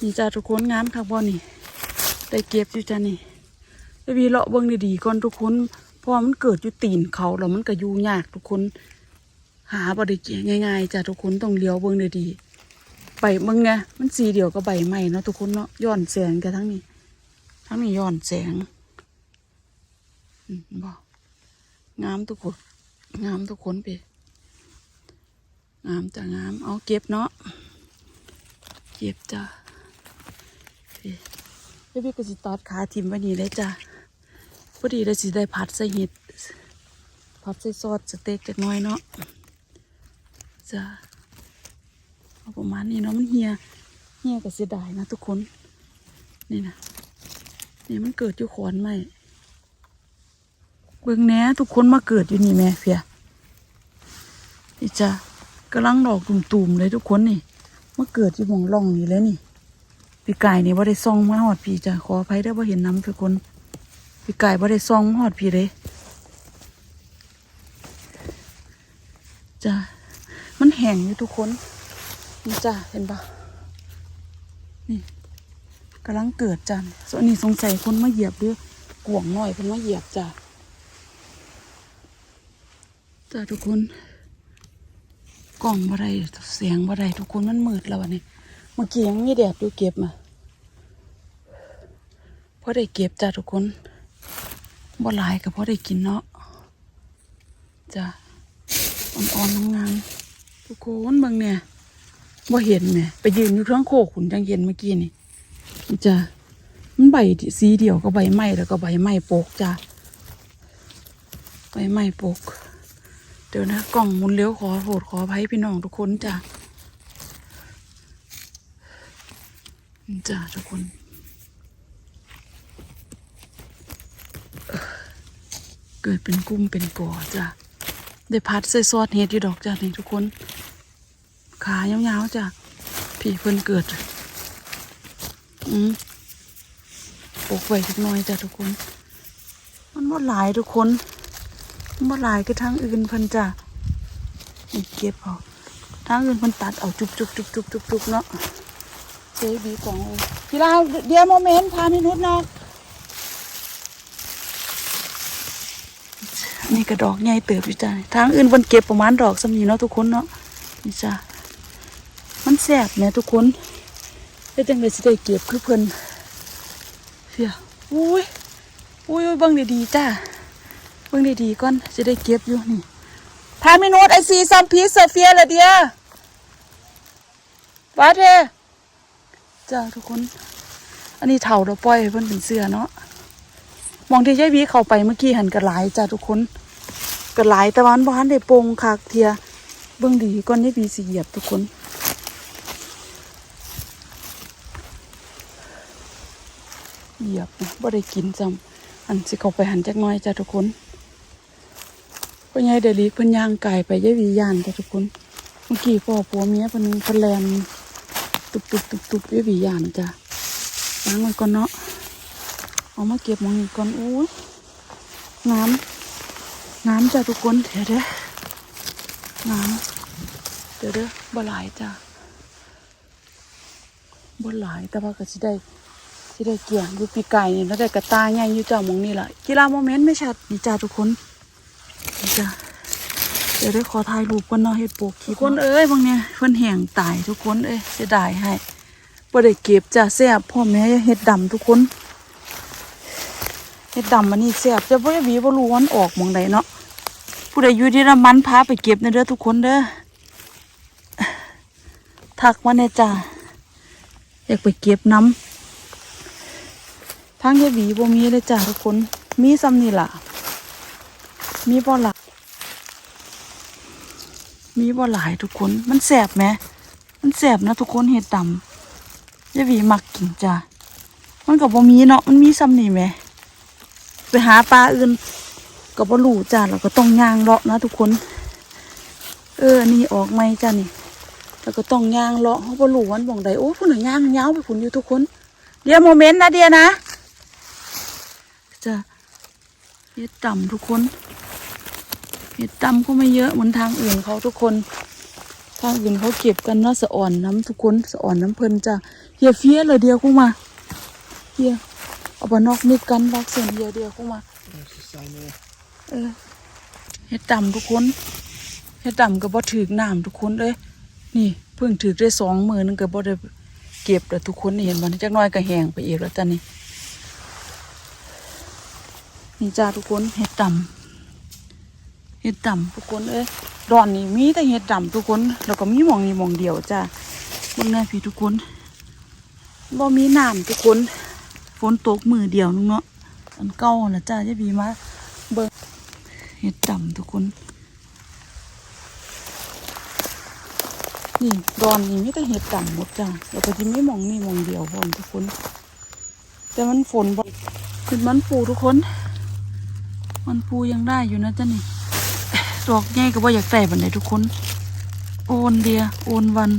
นี่จ้าทุกคนงามค่ะบ่นี่ได้เก็บอยู่จ้านี่ไปวีเลาะเบิ่งดีๆก่อนทุกคนเพราะมันเกิดอยู่ตีนเขาแล้วมันก็อยู่ยากทุกคน หาบ่ได้เกียง่ายๆจ้าทุกคนต้องเลี้ยวเบิ่งดีๆใบเบิ่งไงมันสีเดียวกับใบไม้เนาะทุกคนเนาะย้อนแสงกันทั้งนี้ ทั้งนี้ย้อนแสงอืมบ่งามทุกคนงามทุกคนไปงามจ้างามเอาเก็บเนาะเก็บจ้า เดี๋ยวพี่ก็สิตอดขาทิมไว้นี่เลยจ้ะพอดีเลยสิได้ผัดใส่เห็ดผัดใส่ซอสสเต็กจักน้อยเนาะจ้ะเอาประมาณนี้เนาะมันเหี่ยเหี่ยก็เสียดายนะทุกคน นี่นะนี่มันเกิดอยู่ขอนไม้เบิ่งแหนทุกคนมาเกิดอยู่นี่แม่เพียนี่จ้ะกำลังดอกตุ่มๆเลยทุกคนนี่มาเกิดอยู่หมองร่องนี่เลยนี่ พี่ไก่นี่ว่าได้ซองมาหอดพี่จ้ะขออภัยได้อว่าเห็นน้ำทุกคนพี่ไก่ว่าได้ซองมาหอดพี่เลยจ้ะมันแห้งอยู่ทุกคนนี่จ้ะเห็นปะนี่กำลังเกิดจ้ะส่วนนี้สงสัยคนมาเหยียบด้วยกวงหน่อยคนมาเหยียบจ้ะจ้ะทุกคนกล่องบ่ได้เสียงบ่ได้ทุกคนมันมืดแล้ววันนี้ เมื่อกี้ยังมีแดดอยู่เก็บมาพอได้เก็บจ้าทุกคนบ่หลายก็พอได้กินเนาะจ้าอ่อนๆงามๆทุกคนบิ่งเนี่ยบ่เห็นแหม่ไปยืนอยู่เครื่องโคกขุนจังเย็นเมื่อกี้นี่จ้ามันใบสีเดียวก็ใบไม้แล้วก็ใบไม้โปกจ้าใบไม้โปก เดี๋ยวนะกล่องมุนเลี้ยวขอโทษขออภัยพี่น้องทุกคนจ้า จ้าทุกคน เกิดเป็นกุ้มเป็นก่อจ้ะได้พัดใส่ซอสเฮ็ดอยู่ดอกจ้ะนี่ทุกคน ขายาวๆจ้ะพี่เพิ่นเกิด อืมปกไว้จักน่อยจ้ะทุกคน มันบ่หลายทุกคนมันบ่หลายก็ทางอื่นเพิ่นจ้ะเก็บเอาทางอื่นเพิ่นตัดเอาจุบจุบจุบจุบจุบจุบเนาะ เจบีของเลยพี่ลาวเดี๋ยวโมเมนต์พามินุษย์เนาะนี่กระดอกใหญ่เติบอยู่จ้ะทางอื่นบนเก็บประมาณดอกสำนีเนาะทุกคนเนาะนี่จ้ะมันแสบเนี่ยทุกคนได้จังเลยสิได้เก็บคือเพิ่นเสียอุ้ยอุ้ยเบิ่งดีๆจ้าเบิ่งดีๆก่อนจะได้เก็บอยู่นี่พามินุษย์ไอซีซัมพีเซเฟียละเดียวัดเท จ้าทุกคน อันนี้เถาเราปล่อยให้เพิ่นเป็นเสื้อเนาะมองที่ยายบีเข้าไปเมื่อกี้หันกระหลายจ้าทุกคนกระหลายต่วาอันบ้านได้โปงคักเทียเบื้องดีก่อนยายบีสิเหยียบทุกคนเหยียบนะบ่ได้กินจำอันสิเข้าไปหันจักน้อยจ้าทุกคนพ่อใหญ่เดลีเพิ่นย่างไก่ไปยายบีย่านจ้าทุกคน เมื่อกี้พ่อผัวเมียเพิ่นเพิ่นแลน ตุบตุบตุบตุบเอ้ยบียานจ้ะล้างไว้ก่อนเนาะเอามาเก็บมองก่อนอุ้ยน้ำน้ำจ้ะทุกคนเดี๋ยวเด้อน้ำเดี๋ยวเด้อบ่หลายจ้ะบ่หลายแต่ว่าก็สิได้สิได้เกี่ยงอยู่ปีไก่นี่แล้วได้กระตายใหญ่อยู่จ้ะมองนี่แหละกีฬาโมเมนต์ไม่ชัดนี่จ้ะทุกคนนี่จ้ะ เดี๋ยวได้ขอถ่ายรูปกันเนาะเฮ็ดโปกทุกคนเอ้ยบางเนี่ยเพิ่นแห้งตายทุกคนเอ้ยเสียดายให้บ่ได้เก็บจ้ะแซ่บพ่อแม่เฮ็ดดำทุกคนเฮ็ดดำอันนี้แซ่บจะบ่ได้หวีบ่รู้วันออกมองใดเนาะผู้ใดอยู่ที่ละมันพาไปเก็บในเด้อทุกคนเด้อทักมาแน่จ้ะอยากไปเก็บน้ำทางยายหวีบ่มีเลยจ้ะทุกคนมีซ้ำนี่ล่ะมีบ่ล่ะ มีบ่หลายทุกคน มันแสบไหม มันแสบนะทุกคนเห็ดดำยายหวีมักกินจ้ะมันกับบ่มีเนาะ มันมีซ้ำนี่ไหม ไปหาปลาอื่นก็บ่รู้จ้ะเราก็ต้องย่างเลาะนะทุกคน เออ นี่ออกไหมจ้ะนี่แล้วก็ต้องย่างเลาะเขาบ่รู้วันบ่งใดโอ้พุ่นน่ะย่างยาไปพุ่นอยู่ทุกคน เดี๋ยวโมเมนต์นะเดียนะ จะเห็ดดำทุกคน เห็ดดำก็ไม่เยอะเหมือนทางอื่นเขาทุกคน ทางอื่นเขาเก็บกันเนาะสะอ่อนน้ำทุกคนสะอ่อนน้ำเพลินจ้ะเฮียเฟียเลยเดียวกูมาเฮียเอาไปนอกนิดกันรักเส้นเดียวเดียวกูมาเออเฮ็ดดำทุกคนเฮ็ดดำก็บ่ถือน้ำทุกคนเลยนี่เพิ่งถือได้สองมือนึงก็บ่ได้เก็บแล้วทุกคนนี่เห็นบ่นี่จักน้อยก็แห้งไปอีกแล้วจ้ะนี่นี่จ้าทุกคนเฮ็ดดำ เฮ็ดดำทุกคนเอ้ยดอนนี่มีแต่เฮ็ดดำทุกคนแล้วก็มีหมองนี่หมองเดียวจ้าบิ่งแน่พี่ทุกคนบ่มีน้ำทุกคนฝนตกมือเดียวนึงเนาะอันเก่านะจ้าจะบีมาเห็ดดำทุกคน นี่ดอนนี่มีแต่เห็ดดำหมดจ้ะแล้วก็ที่ไม่มองนี่มองเดียวพอทุกคน แต่มันฝนบ่ขึ้นมันปูทุกคน มันปูยังได้อยู่นะจ้ะนี่ ดอกใหญ่ก็บ่อยากแต่บันไดทุกคน โอนเดียโอนวัน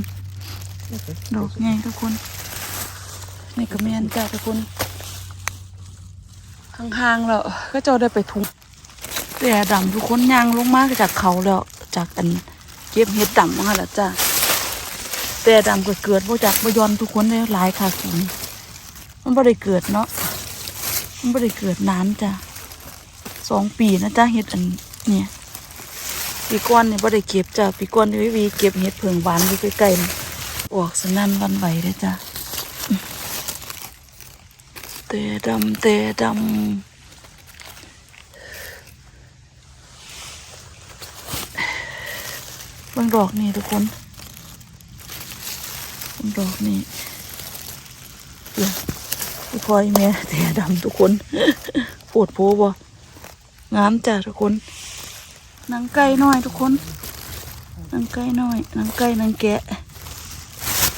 ดอกใหญ่ทุกคนนี่ก็แม่นจ้ะทุกคนห่างๆแล้วก็เจะได้ไปทุงแต่ดำทุกคนย่างลงมากจากเขาแล้วจากอันเก็บเห็ดดำมาแล้วจ้าแต่ดำก็เกิดบ่จากบ่ยอนทุกคนเลยหลายค่ะคุณมันบ่ได้เกิดเนาะมันบ่ได้เกิดนานจ้ะสองปีนะจ้าเห็ดอันเนี่ย ปีก้อนเนี่ยบ่ได้เก็บจ้ะปีก้อนนี่วิวีเก็บเห็ดเผิงหวานอยู่ใกล้ๆออกสนั่นวันไหวเลยจ้ะแต่ดำแต่ดำเบิ่งดอกนี่ทุกคนเบิ่งดอกนี่เดี๋ยวพี่พลอยแม่แต่ดำทุกคนปวดโพบ่งามจ้ะทุกคน หนังไก่น้อยทุกคนหนังไก่น้อยหนังไก่หนังแกะ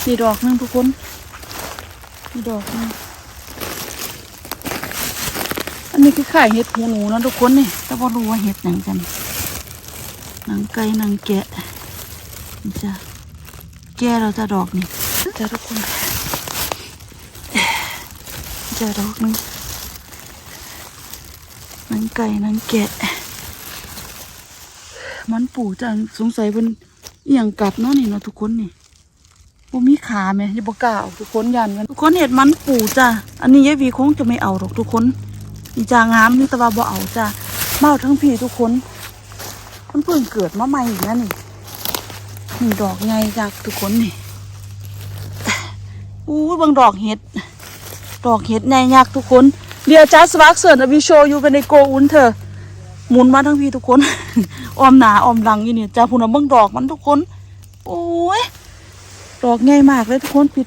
นี่ดอกหนึงทุกคนนี่ดอกนึงอันนี้คือข่ายเห็ดหูหนูนะทุกคนนี่แต่ว่ารู้ว่าเห็ดหนังกันหนังไก่หนังแกะนี่จ้ะแกะเราจะดอกนี่จ้ะทุกคนจะดอกหนึงหนังไก่หนังแกะ มันปู่จังสงสัยเป็นอหย่างกัดเนาะนี่เนาะทุกคนนี่บ่มีขาไหมอย่าบกกล้าเอาทุกคนยันกันทุกคนเห็ดมันปู่จ้ะอันนี้ยายวีคงจะไม่เอาหรอกทุกคนนี่จางามนี่ต่ว่าบ่เอาจ้ะเมาทั้งพี่ทุกคนมันเพิ่งเกิดมาใหม่อีกแล้วนี่นี่ดอกไงจากทุกคนนี่อู้บางดอกเห็ด ดอกเห็ดใหญ่ยักทุกคนเดียวจ้าสวักเสิร์นอวิโชอยู่เป็นในโกอุนเถอะ หมุนมาทั้งพี่ทุกคนออมหนาออมหลังอยู่เนี่ยจ้าพูนเอาเบิ่งดอกมันทุกคน โอ้ยดอกใหญ่มากเลยทุกคนปิด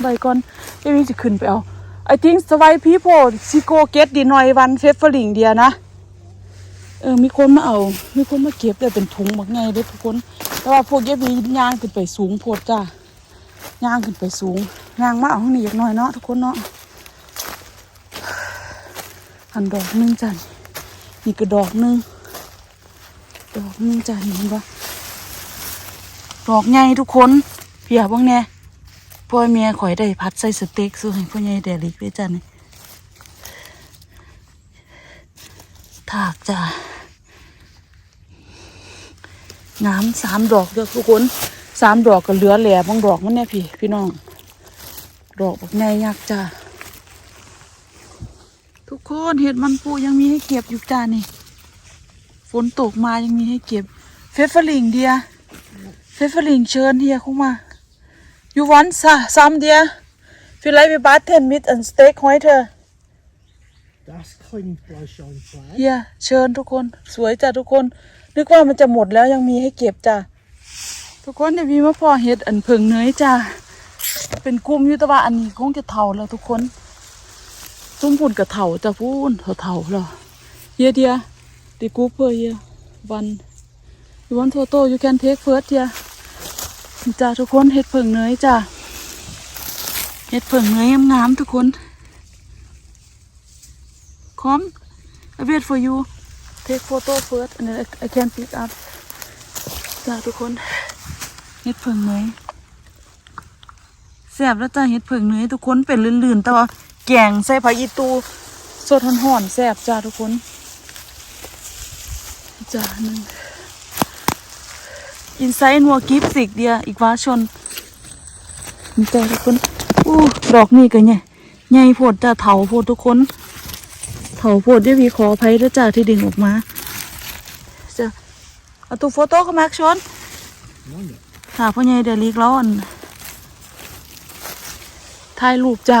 ใบก่อนเดี๋ยวจะขึ้นไปเอา I think สวายพีโพซิโกเกตดีหน่อยวันเฟฟเฟอริงเดียนะเออมีคนมาเอา มีคนมาเก็บได้เป็นถุงบักไงเด้ทุกคน แต่ว่าพวกเย็บมีย่างขึ้นไปสูงโพดจ้าย่างขึ้นไปสูงย่างมาเอาข้างนี้อีกหน่อยเนาะทุกคนเนาะหันดอกนึงจ้ะ นี่ก็ดอกหนึงดอกหนึงจ้ะนี่เห็นปะดอกใหญ่ทุกคนเพียบ้างแน่พ่อเมียข่อยได้พัดใส่สเต็กสู้ให้พ่อใหญ่เดลิกด้วยจ้ะนี่ถากจ้ะงามสามดอกเด้อทุกคนสามดอกก็เหลือแหล่บางดอกมันเนี่ยพี่พี่น้อง ดอกบักใหญ่ยักษ์จ้า คนเห็ดมันปูยังมีให้เก็บอยู่จ้านี่ ฝนตกมายังมีให้เก็บ เฟฟเฟอริงเดีย เฟฟเฟอริงเชิญเฮียเข้ามา you want ซะซ้ำเดีย feel like we bought 10 meat and steak หอยเธอ That's clean blow shine flag. เฮียเชิญทุกคนสวยจ้ะทุกคน นึกว่ามันจะหมดแล้วยังมีให้เก็บจ้ะทุกคนเดี๋ยวมีมะพร้าวเห็ดอันเพิงเนยจ้ะเป็นกลุ่มอยู่แต่ว่าอันนี้คงจะเท่าแล้วทุกคน ซุ้มพุ่นกับเท่าจะพูนเท่าเท่าๆแล้วเฮียเดียดีกูเพื่อเฮียวันยูวันโทโต้ยูแคนเทคเฟิร์สเฮียจ้ะทุกคนเห็ดเพิงเนยจ้ะเห็ดเพิงเนยงามๆทุกคน Come, I wait for you. Take photo first and then I, can pick up. จ้าทุกคนเห็ดเผิงเนยแซ่บแล้วจ้าเห็ดเผิงเนยทุกคนเป็นลื่นๆแต่ว่า แกงใส่ผักอีตูสดห่อนๆแซ่บจ้าทุกคนจ้านึงอินไซน์นัวกิฟสิกเดียอีกว่าชนนี่จ้าทุกคนอู้ดอกนี่กันเนี่ยใหญ่โพดจ้าเถาโพดทุกคนเถาโพดได้วีขออภัยด้วจ้าที่ดึงออกมาจ้ะเอาตัวโฟโต้เข้ามาชนหาพ่อใหญ่เดลิกแล้วอันถ่ายรูปจ้า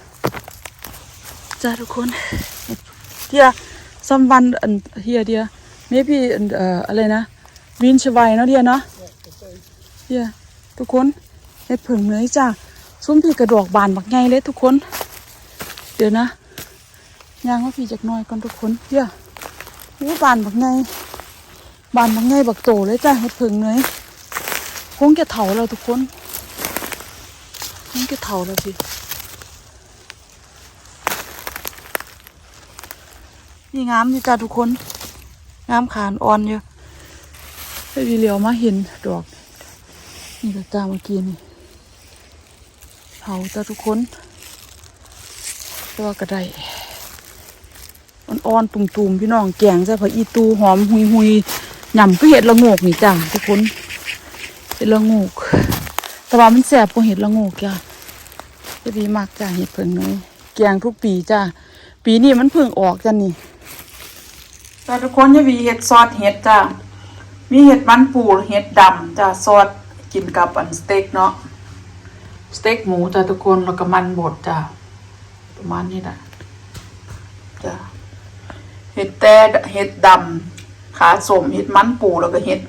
จ้าทุกคนเดียรอจ้านี่เฮ็ดเพิงเนยจ้าทุกคนเฮียซัมวันอันเฮียเดีย maybe อันเอ่ออะไรนะวินชไวเนาะเดียเนาะเฮียทุกคนเห็ดเผิงเนยจ้าซุ้มพี่กระดอกบานบักไงเลยทุกคน เดี๋ยวนะย่างว่าพี่จากน้อยก่อนทุกคนเฮียอู้บานบักไงบานบักไงบักโตเลยจ้าเห็ดเผิงเนยคงจะเถาแล้วทุกคนคงจะเถาแล้วพี่ นี่งามนี่จ้าทุกคน งามขานอ่อนเยอะให้พี่เหลียวมาเห็นดอก นี่ก็จ้าเมื่อกี้นี่เผาจ้าทุกคนตัวากระไดอ่อนๆตุ่มๆพี่น้องแกงจ้าผักอีตูหอมหุยๆหย่ำก็เห็ดละโงกนี่จ้าทุกคนเห็ดละโงกแต่ว่ามันแสบกว่าเห็ดละโงกจ้าจะดีมากจ้าเห็ดเพิ่งน้อยแกงทุกปีจ้าปีนี้มันเพิ่งออกจ้านี่ จ้าทุกคนจะมีเห็ดซอสเห็ดจ้ามีเห็ดมันปูเห็ดดำจะซอสกินกับอันสเต็กเนาะสเต็กหมูจ้ะทุกคนแล้วก็มันบดจ้ะประมาณนี้นะจ้ะเห็ดแต่เห็ดดำขาสมเห็ดมันปูแล้วก็เห็ด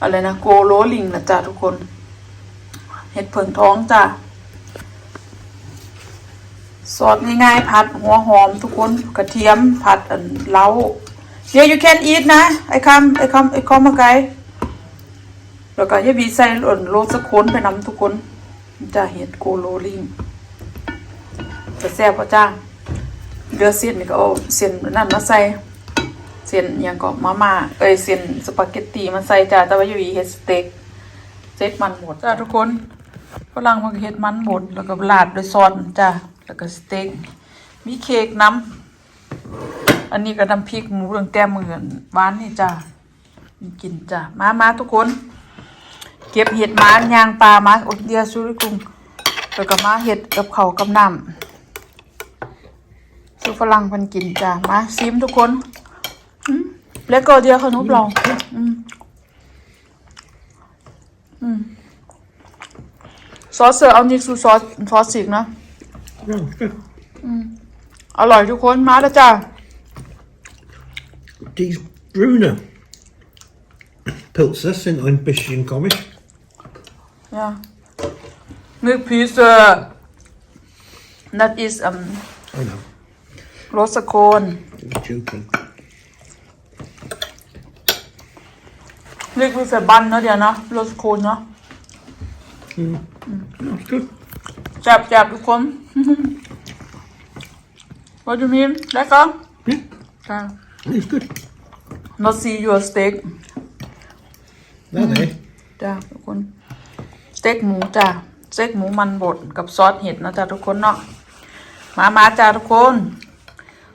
อะไรนะโกโรลิงนะจ้ะทุกคน เห็ดเผิงท้องจ้ะซอสง่ายๆผัดหัวหอมทุกคนกระเทียมผัดอันเล้า Yeah you can eat นะ I come I come I come มาไกลแล้วก็ยายบีใส่หล่นโรสโคนไปน้ำทุกคนจ้าเห็ดโกโรลิงจะแซ่บป่ะจ้าเดือเส้นนี่ก็เอาเส้นนั่นมาใส่เส้นยังก็มาม่าเอ้ยเส้นสปาเกตตีมาใส่จ้าแต่ว่ายายบีเฮ็ดสเต็กเต็กมันหมดจ้าทุกคนฝรั่งมันเฮ็ดมันหมดแล้วก็ราดด้วยซอสจ้าแล้วก็สเต็กมีเค้กน้ำ อันนี้ก็น้ำพริกหมูเรื่องแต้มเหมือนหวานนี่จ้ากินจ้ามามาทุกคน เก็บเห็ดมายางปลามาอุดเดียสุริกุงแล้วก็มาเห็ดกับเขาวกับน้ำสุฝรั่งเพันกินจ้ามาซิมทุกคนอืมแล้วก็เดียวขนมเราอืมอืมซอสเสือเอานี่ซูซอสซอสสิกนะ No, good. อร่อยทุกคนมาแล้วจ้า These Bruner Pilzer sind ein bisschen komisch. Ja. Milk piece, uh, that is um, I know. roast corn. You're joking. Milk with a bun เนอะเดี๋ยวนะ roast corn เนอะ No, it's good. แจับจับทุกคน What do you mean แล้วก็ Yeah, จ้า it's good. Not see your steak There, there. จ้าทุกคน สเต็กหมูจ้าสเต็กหมูมันบดกับซอสเห็ดนะจ้าทุกคนเนาะมามาจ้าทุกคน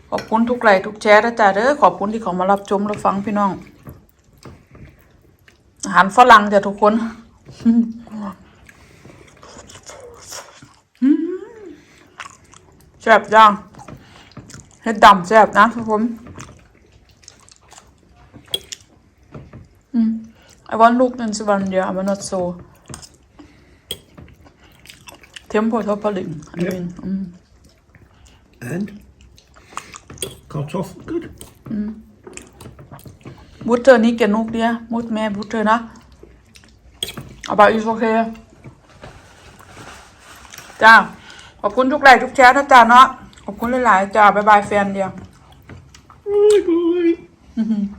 ขอบคุณทุกไลค์ทุกแชร์นะจ้าเด้อขอบคุณที่เขามารับชมรับฟังพี่น้อง อาหารฝรั่งจ้ะทุกคนอืมแซ่บจังเห็ดดำแซ่บนะทุกคน อืม I want look in Svandia, I'm not so tempo toppling. I mean, mm. And kartoffel, good. บุตเตอร์นี่แกนุกเดียมุดแม่บุตเตอร์นะเอาไปอีกโอเคจ้าขอบคุณทุกไลค์ทุกแชร์นะจ้าเนาะ ขอบคุณหลาย ๆ จ้าบ๊ายบายแฟนเดียว Bye bye.